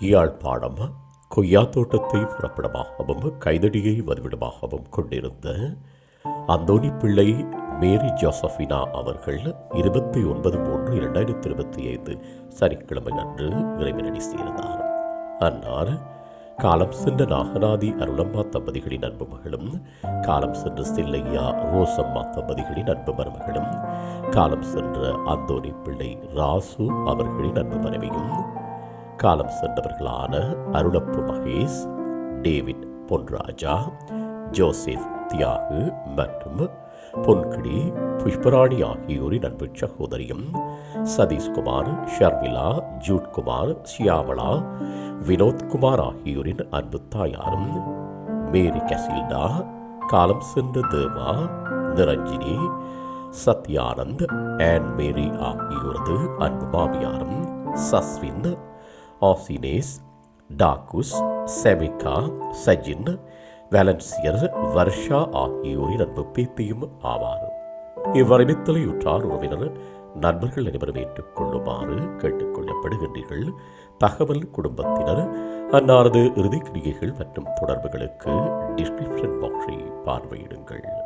யாழ்ப்பாணம் கொய்யா தோட்டத்தை புறப்படமாகவும் கைதடியை வதிவிடமாகவும் கொண்டிருந்த அந்தோனி பிள்ளை மேரி ஜோசஃபினா அவர்கள் இருபத்தி ஒன்பது மூன்று இரண்டாயிரத்தி இருபத்தி ஐந்து சனிக்கிழமை அன்று இறைவனடி சேர்ந்தார். அன்னார் காலம் சென்ற நாகநாதி அருளம்மா தம்பதிகளின் அன்பு மகளும் காலம் சென்ற சில்லையா ரோசம்மா தம்பதிகளின் அன்பு மருமகளும் காலம் சென்ற அந்தோனி பிள்ளை ராசு அவர்களின் அன்பு மனைவியும் காலம் சென்றவர்களான அருளப்பு மகேஷ் டேவிட் பொன்ராஜா ஜோசப் தியாகு மற்றும் பொன்கிடி புஷ்பராணி ஆகியோரின் அன்பு சகோதரியும் சதீஷ்குமார் ஷர்மிளா ஜூட்குமார் ஷியாமளா வினோத்குமார் ஆகியோரின் அன்பு தாயாரும் மேரி கசில்டா காலம் சென்ற தேவா நிரஞ்சினி சத்யானந்த் ஆன் மேரி ஆகியோரது அன்பு மாமியாரும் சஸ்வின் ஆசினேஸ் டாக்குஸ் செமிகா சஜின் வேலன்சியர் வர்ஷா ஆகியோரின் அன்பு பேத்தியும் ஆவார். இவ்வறிவித்தலை உற்றார் உறவினர் நண்பர்கள் அனைவரும் ஏற்றுக்கொள்ளுமாறு கேட்டுக்கொள்ளப்படுகின்றீர்கள். தகவல் குடும்பத்தினர் அன்னாரது இறுதி கிரிகைகள் மற்றும் தொடர்புகளுக்கு டிஸ்கிரிப்ஷன் பாக்ஸை பார்வையிடுங்கள்.